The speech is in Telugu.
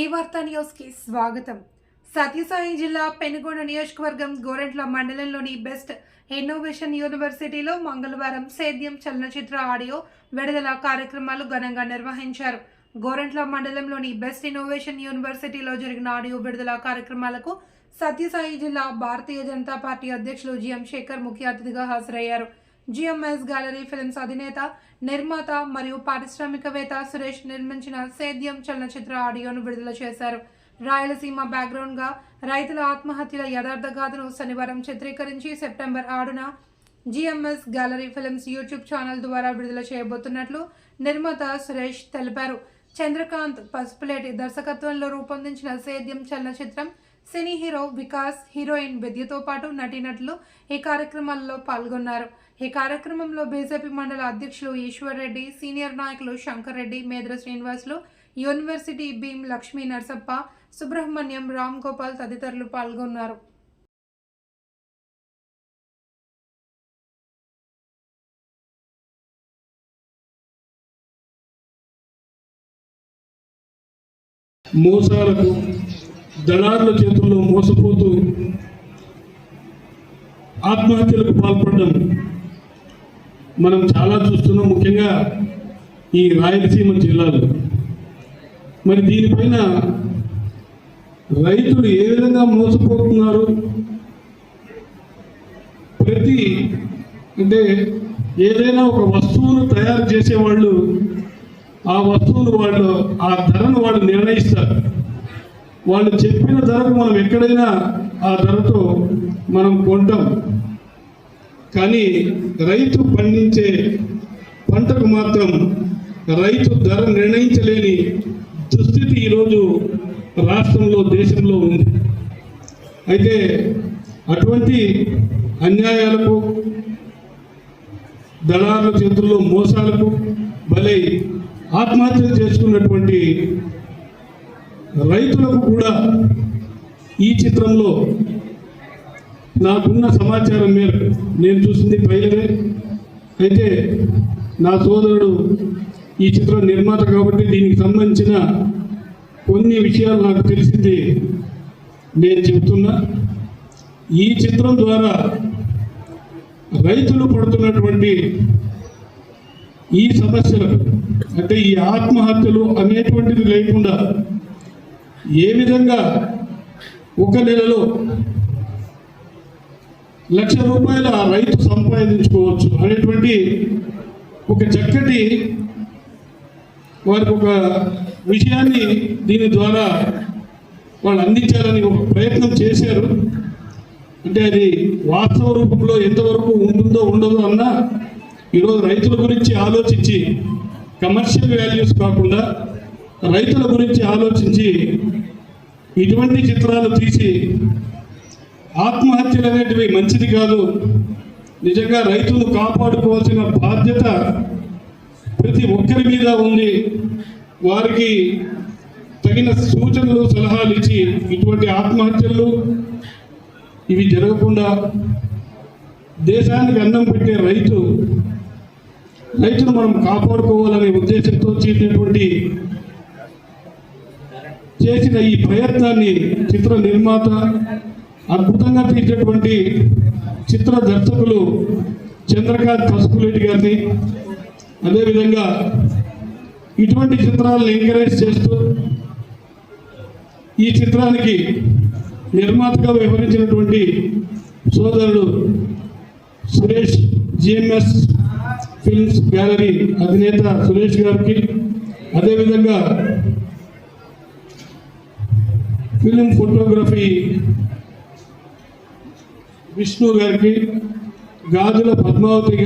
ఈ వార్తా న్యూస్కి స్వాగతం. సత్యసాయి జిల్లా పెనుగొండ నియోజకవర్గం గోరెంట్ల మండలంలోని బెస్ట్ ఇన్నోవేషన్ యూనివర్సిటీలో మంగళవారం సేద్యం చలనచిత్ర ఆడియో విడుదల కార్యక్రమాలు ఘనంగా నిర్వహించారు. గోరెంట్ల మండలంలోని బెస్ట్ ఇన్నోవేషన్ యూనివర్సిటీలో జరిగిన ఆడియో విడుదల కార్యక్రమాలకు సత్యసాయి జిల్లా భారతీయ జనతా పార్టీ అధ్యక్షులు జిఎం శేఖర్ ముఖ్య అతిథిగా హాజరయ్యారు. జిఎంఎస్ గ్యాలరీ ఫిల్మ్స్ అధినేత నిర్మాత మరియు పారిశ్రామికవేత్త సురేష్ నిర్మించిన సేద్యం చలనచిత్ర ఆడియోను విడుదల చేశారు. రాయలసీమ బ్యాక్గ్రౌండ్గా రైతుల ఆత్మహత్యల యథార్థ గాథను శనివారం చిత్రీకరించి సెప్టెంబర్ ఆరున GMS gallery films YouTube channel ద్వారా విడుదల చేయబోతున్నట్లు నిర్మాత సురేష్ తెలిపారు. చంద్రకాంత్ పసుపులేటి దర్శకత్వంలో రూపొందించిన సేద్యం చలనచిత్రం సినీ హీరో వికాస్ హీరోయిన్ విద్యతో పాటు నటీనటులు ఈ కార్యక్రమాల్లో పాల్గొన్నారు. ఈ కార్యక్రమంలో బీజేపీ మండల అధ్యక్షులు ఈశ్వర్ రెడ్డి సీనియర్ నాయకులు శంకర్ రెడ్డి మేద్ర శ్రీనివాసులు యూనివర్సిటీ భీమ్ లక్ష్మీ నరసప్ప సుబ్రహ్మణ్యం రామ్ గోపాల్ తదితరులు పాల్గొన్నారు. మోసాలకు దళారుల చేతుల్లో మోసపోతూ ఆత్మహత్యలకు పాల్పడడం మనం చాలా చూస్తున్నాం ముఖ్యంగా ఈ రాయలసీమ జిల్లాలో. మరి దీనిపైన రైతులు ఏ విధంగా మోసపోతున్నారు? ప్రతి అంటే ఏదైనా ఒక వస్తువును తయారు చేసేవాళ్ళు ఆ వస్తువును వాళ్ళు ఆ ధరను వాళ్ళు నిర్ణయిస్తారు. వాళ్ళు చెప్పిన ధరకు మనం ఎక్కడైనా ఆ ధరతో మనం కొంటాం. కానీ రైతు పండించే పంటకు మాత్రం రైతు ధర నిర్ణయించలేని దుస్థితి ఈరోజు రాష్ట్రంలో దేశంలో ఉంది. అయితే అటువంటి అన్యాయాలకు దళారుల చేతుల్లో మోసాలకు బలై ఆత్మహత్యలు చేసుకున్నటువంటి రైతులకు కూడా ఈ చిత్రంలో నాకున్న సమాచారం మేరకు నేను చూసింది పైలవే అయితే నా సోదరుడు ఈ చిత్ర నిర్మాత కాబట్టి దీనికి సంబంధించిన కొన్ని విషయాలు నాకు తెలిసింది నేను చెబుతున్నా. ఈ చిత్రం ద్వారా రైతులు పడుతున్నటువంటి ఈ సమస్యలకు అంటే ఈ ఆత్మహత్యలు అనేటువంటిది లేకుండా ఏ విధంగా ఒక నెలలో లక్ష రూపాయల రైతు సంపాదించుకోవచ్చు అనేటువంటి ఒక చక్కటి వారికి ఒక విషయాన్ని దీని ద్వారా వాళ్ళు అందించాలని ఒక ప్రయత్నం చేశారు. అంటే అది వాస్తవ రూపంలో ఎంతవరకు ఉంటుందో ఉండదో అన్నా ఈరోజు రైతుల గురించి ఆలోచించి కమర్షియల్ వాల్యూస్ కాకుండా రైతుల గురించి ఆలోచించి ఇటువంటి చిత్రాలు తీసి ఆత్మహత్యలు అనేటివి మంచిది కాదు. నిజంగా రైతులు కాపాడుకోవాల్సిన బాధ్యత ప్రతి ఒక్కరి మీద ఉంది. వారికి తగిన సూచనలు సలహాలు ఇచ్చి ఇటువంటి ఆత్మహత్యలు ఇవి జరగకుండా దేశానికి అన్నం పెట్టే రైతు రైతును మనం కాపాడుకోవాలనే ఉద్దేశంతో చేసినటువంటి చేసిన ఈ ప్రయత్నాన్ని చిత్ర నిర్మాత అద్భుతంగా తీసినటువంటి చిత్ర దర్శకులు చంద్రకాంత్ పసుపులేటి గారిని అదేవిధంగా ఇటువంటి చిత్రాలను ఎంకరేజ్ చేస్తూ ఈ చిత్రానికి నిర్మాతగా వ్యవహరించినటువంటి సోదరుడు సురేష్ జిఎంఎస్ ఫిల్మ్స్ గ్యాలరీ అధినేత సురేష్ గారికి అదేవిధంగా ఫిలిం ఫోటోగ్రఫీ విష్ణు గారికి గాజుల పద్మావతి గారికి